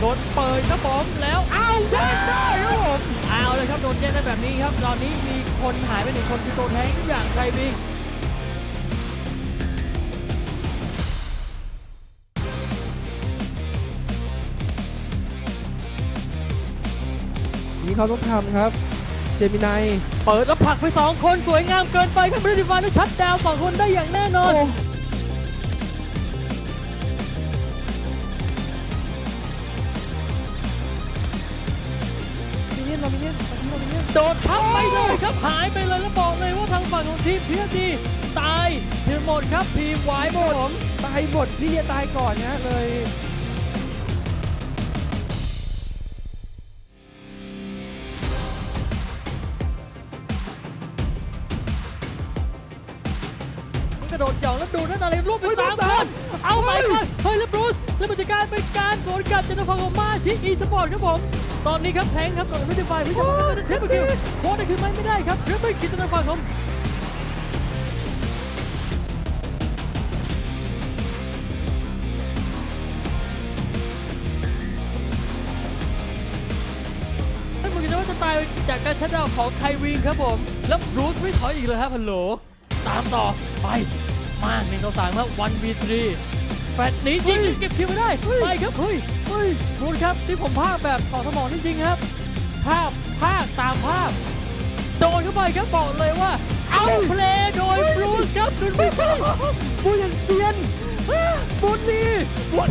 โดนเปิดครับผมแล้วเอาวเล่นได้ครับผมเอาเลยครับโดนเย่นได้แบบนี้ครับ ตอนนี้มีคนหายไปหนึ่งคนคือโดนแทงทุกอย่างใครบิงนี่เขาต้องทำครับ เจมินายเปิดแล้วผลักไป 2 คนสวยงามเกินไปครับบริวานและชัดดาวสองคนได้อย่างแน่นอน นียนเรมิเนียนมาที่เรมิเนียนโดดทับไปเลยครับหายไปเลยแล้วบอกเลยว่าทางฝั่งของทีมเพียดีตายทีมหมดครับทีมไวายหมดผมตายหมดพี่จะตายก่อนนะเลยกระโดดหย่องแล้วดูนั่นอะไรรูปเป็นสามคนเอาไปก่อน เฮ้ยแล้วบรูซแล้วมันจะกลายเป็นการสวนกลับจากทางฝั่งของมาที่อีสปอร์ตครับผม ตอนนี้ครับแทงครับกับวิทยาไฟวิทยาไฟจะเทปคิวโค้ดได้คือไม่ไม่ได้ครับเรื่องไม่คิดจากทางฝั่งของท่านผู้ชมว่าจะตายจากการชัดดาวของไควินครับผม แล้วรูซไม่ถอยอีกเลยครับฮัลโหล ตามต่อไปมากหนึ่งต่อสามครับวันวีทรี แฟดหนีจริงเก็บคิวไม่ได้ไปครับเฮ้ยเฮ้ยรู้ครับที่ผมภาพแบบต่อสมองจริงๆครับ ภาพภาพตามภาพ โดนเข้าไปครับบอกเลยว่า เอาเพลย์โดยบรูซครับคุณผู้ชมบูยังเซียนบุญนี่บุญ